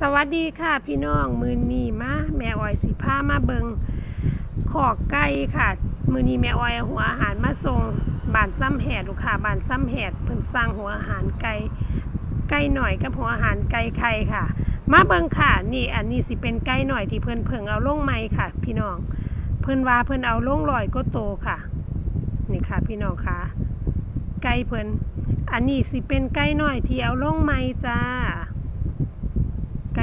สวัสดีค่ะพี่น้องมือนี้มาแม่ออยสิพามาเบิงขอกไก่ค่ะ มือนี้แม่ออยหัวอาหารมาส่งบ้านซ้ำแหดลูกค้าบ้านซ้ำแหดเพิ่นสร้างหัวอาหารไก่ไก่หน่อยกับหัวอาหารไก่ไข่ค่ะ มาเบิงค่ะ นี่อันนี้สิเป็นไก่หน่อยที่เพิ่นเพิ่งเอาลงใหม่ค่ะ พี่น้องเพิ่นว่าเพิ่นเอาลงลอยก็โตค่ะ นี่ค่ะ พี่น้องค่ะ ไก่เพิ่นอันนี้สิเป็นไก่หน่อยที่เอาลงใหม่จ้า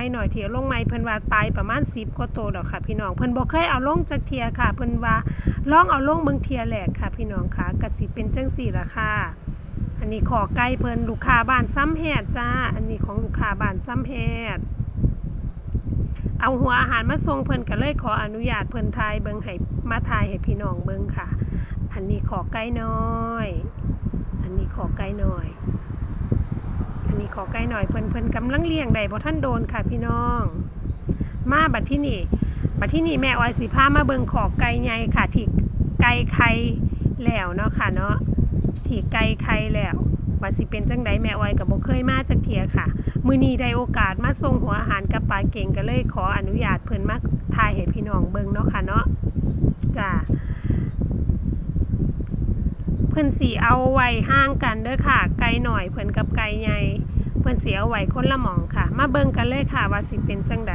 ไกลหน่อยเที่ยวลงไม้เพิ่นว่าตายประมาณ10กว่าโตวดอกค่ะ พี่น้องเพิ่นบ่เคยเอาลงจักเทียค่ะเพิ่นว่าลองเอาลงเบิ่งเทียแหลกค่ะ พี่น้องค่ะก็สิเป็นจังซี่ล่ะค่ะอันนี้ขอไก่เพิ่นลูกค้าบ้านซ้ำแฮดจ้า อันนี้ของลูกค้าบ้านซ้ำแฮดเอาหัวอาหารมาส่งเพิ่นก็เลยขออนุญาตเพิ่นทายเบิงให้มาทายให้พี่น้องเบิงค่ะ อันนี้ขอไก่น้อย อันนี้ขอไก่น้อย อันนี้ขอใกล้หน่อยเพิ่นเพิ่นกำลังเลี้ยงได้บ่ท่านโดนค่ะพี่น้อง มาบัดที่นี่บัดที่นี่แม่ออยสิพามาเบิ่งขอไก่ใหญ่ค่ะที่ไก่ไข่แล้วเนาะค่ะเนาะที่ไก่ไข่แล้วว่าสิเป็นจังไดแม่ออยก็บ่เคยมาจักเทียค่ะ มื้อนี้ได้โอกาสมาส่งหัวอาหารกับปลาเก่งก็เลยขออนุญาตเพิ่นมาถ่ายให้พี่น้องเบิ่งเนาะค่ะเนาะจ้า เพิ่นสีเอาไว้ห่างกันเด้อค่ะ ไกลหน่อยเพิ่นกับไกลใหญ่เพิ่นสีเอาไว้คนละหม่องค่ะ มาเบิ่งกันเลยค่ะว่าสิเป็นจังใด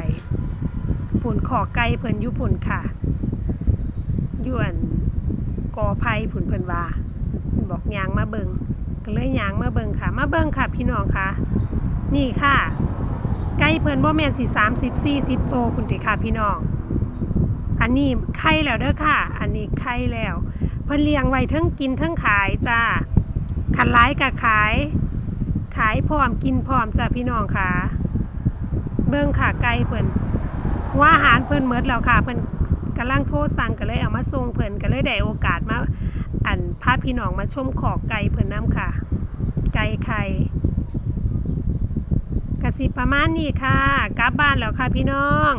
ผุนขอไก่เพิ่นยู่ผุนค่ะยวนกอไผ่ผุนเพิ่นว่าบอกยางมาเบิ่งก็เลยยางมาเบิ่งค่ะ มาเบิ่งค่ะ พี่น้องค่ะ นี่ค่ะ ไก่เพิ่นบ่แม่นสิ30 40โตวพุ่นติค่ะพี่น้อง อันนี้ไข่แล้วเด้อค่ะ อันนี้ไข่แล้ว เพิ่นเลี้ยงไว้ทั้งกินทั้งขายจ้าขันร้ายกับขาย ขายพร้อมกินพร้อมจ้าพี่น้องค่ะ เบิ่งค่ะไก่เพิ่นว่าอาหารเพิ่นเมิดแล้วค่ะเพิ่นกำลังโทรสั่งก็เลยเอามาส่งเพิ่นก็เลยได้โอกาสมาอันพาพี่น้องมาชมขอกไก่เพิ่นน้ำค่ะ ไก่ไข่กระสิประมาณนี้ค่ะ กลับบ้านแล้วค่ะพี่น้อง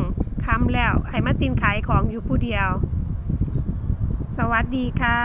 คำแล้วไห้มาจินขายของอยู่ผู้เดียว สวัสดีค่ะ